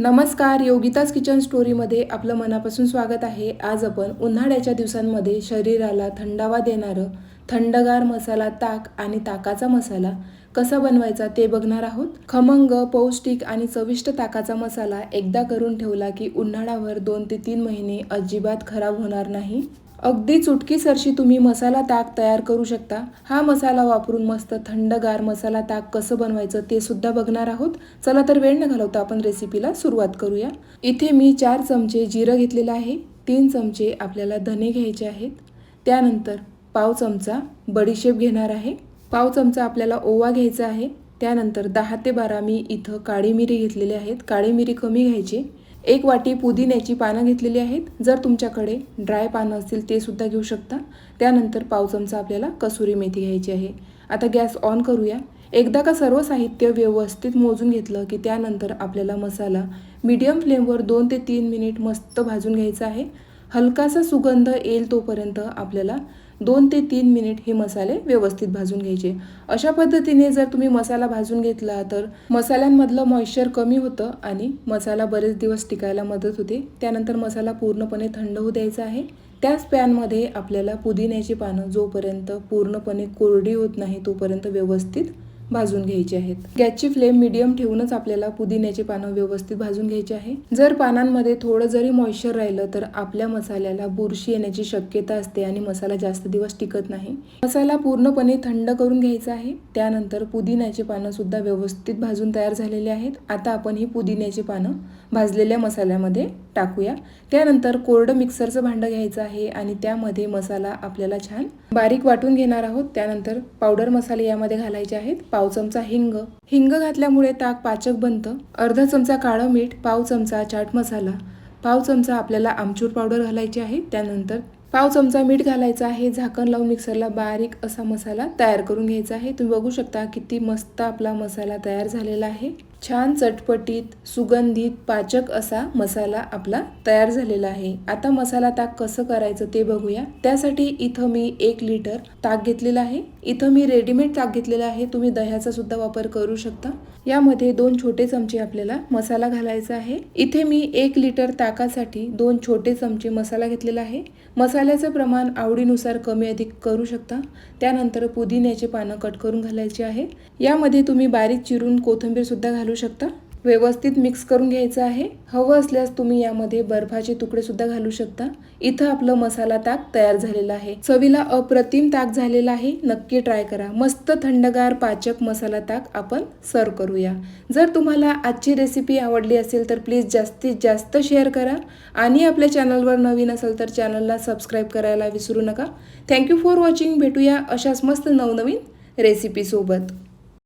नमस्कार योगिताज किचन स्टोरीमध्ये आपलं मनापासून स्वागत आहे. आज आपण उन्हाळ्याच्या दिवसांमध्ये शरीराला थंडावा देणारं थंडगार मसाला ताक आणि ताकाचा मसाला कसा बनवायचा ते बघणार आहोत. खमंग पौष्टिक आणि चविष्ट ताकाचा मसाला एकदा करून ठेवला की उन्हाळ्यावर दोन ते तीन महिने अजिबात खराब होणार नाही. अगदी चुटकीसरशी तुम्ही मसाला ताक तयार करू शकता. हा मसाला वापरून मस्त थंडगार मसाला ताक कसं बनवायचं ते सुद्धा बघणार आहोत. चला तर वेळ न घालवता आपण रेसिपीला सुरुवात करूया. इथे मी चार चमचे जिरं घेतलेलं आहे. तीन चमचे आपल्याला धने घ्यायचे आहेत. त्यानंतर पाव चमचा बडीशेप घेणार आहे. पाव चमचा आपल्याला ओवा घ्यायचा आहे. त्यानंतर दहा ते बारा मी इथं काळी मिरी घेतलेली आहेत. काळी मिरी कमी घ्यायची. एक वाटी पुदिन्याची पानं घेतलेली आहेत. जर तुमच्याकडे ड्राय पानं असतील ते सुद्धा घेऊ शकता. त्यानंतर पाव चमचा आपल्याला कसुरी मेथी घ्यायची आहे. आता गॅस ऑन करूया. एकदा का सर्व साहित्य व्यवस्थित मोजून घेतलं की त्यानंतर आपल्याला मसाला मीडियम फ्लेमवर दोन ते तीन मिनिट मस्त भाजून घ्यायचा आहे. हलकासा सुगंध येईल तोपर्यंत आपल्याला दोन ते तीन मिनिट हे मसाले व्यवस्थित भाजून घ्यायचे. अशा पद्धतीने जर तुम्ही मसाला भाजून घेतला तर मसाल्यांमधलं मॉइश्चर कमी होतं आणि मसाला बरेच दिवस टिकायला मदत होते. त्यानंतर मसाला पूर्णपणे थंड होऊ द्यायचा आहे. त्याच पॅनमध्ये आपल्याला पुदिन्याची पानं जोपर्यंत पूर्णपणे कोरडी होत नाही तोपर्यंत व्यवस्थित भाजून घ्यायचे आहेत. गॅसची फ्लेम मिडियम ठेवूनच आपल्याला पुदिन्याची पानं व्यवस्थित भाजून घ्यायची आहे. जर पानांमध्ये थोडं जरी मॉइश्चर राहिलं तर आपल्या मसाल्याला बुरशी येण्याची शक्यता असते आणि मसाला जास्त दिवस टिकत नाही. मसाला पूर्णपणे थंड करून घ्यायचा आहे. त्यानंतर पुदिन्याची पानं सुद्धा व्यवस्थित भाजून तयार झालेली आहेत. आता आपण ही पुदिन्याची पानं भाजलेल्या मसाल्यामध्ये टाकूया. त्यानंतर कोरडं मिक्सरचं भांडं घ्यायचं आहे आणि त्यामध्ये मसाला आपल्याला छान बारीक वाटून घेणार आहोत. त्यानंतर पावडर मसाले यामध्ये घालायचे आहेत. पाव चमचा हिंग. हिंग घातल्यामुळे ताक पाचक बनतं. अर्धा चमचा काळं मीठ पाव चमचा चाट मसाला. पाव चमचा आपल्याला आमचूर पावडर घालायची आहे. त्यानंतर पाव चमचा मीठ घालायचं आहे. झाकण लावून मिक्सरला बारीक असा मसाला तयार करून घ्यायचा आहे. तुम्ही बघू शकता किती मस्त आपला मसाला तयार झालेला आहे. छान चटपटीत सुगंधित पाचक असा मसाला आपला तयार झालेला आहे. आता मसाला ताक कसं करायचं ते बघूया. त्यासाठी इथं मी एक लिटर ताक घेतलेला आहे. इथं मी रेडीमेड ताक घेतलेला आहे. तुम्ही दह्याचा सुद्धा वापर करू शकता. यामध्ये दोन छोटे चमचे आपल्याला मसाला घालायचा आहे. इथे मी एक लिटर ताकासाठी दोन छोटे चमचे मसाला घेतलेला आहे. मसाल्याचं प्रमाण आवडीनुसार कमी अधिक करू शकता. त्यानंतर पुदिन्याचे पानं कट करून घालायचे आहे. यामध्ये तुम्ही बारीक चिरून कोथिंबीर सुद्धा घालू शकता. व्यवस्थित मिक्स करून घ्यायचं आहे. हवं असल्यास तुम्ही यामध्ये बर्फाचे तुकडे सुद्धा घालू शकता. इथं आपलं मसाला ताक तयार झालेला आहे. चवीला अप्रतिम ताक झालेला आहे. नक्की ट्राय करा. मस्त थंडगार पाचक मसाला ताक आपण सर्व करूया. जर तुम्हाला आजची रेसिपी आवडली असेल तर प्लीज जास्तीत जास्त शेअर करा. आणि आपल्या चॅनलवर नवीन असेल तर चॅनलला सबस्क्राईब करायला विसरू नका. थँक्यू फॉर वॉचिंग भेटूया अशाच मस्त नवनवीन रेसिपीसोबत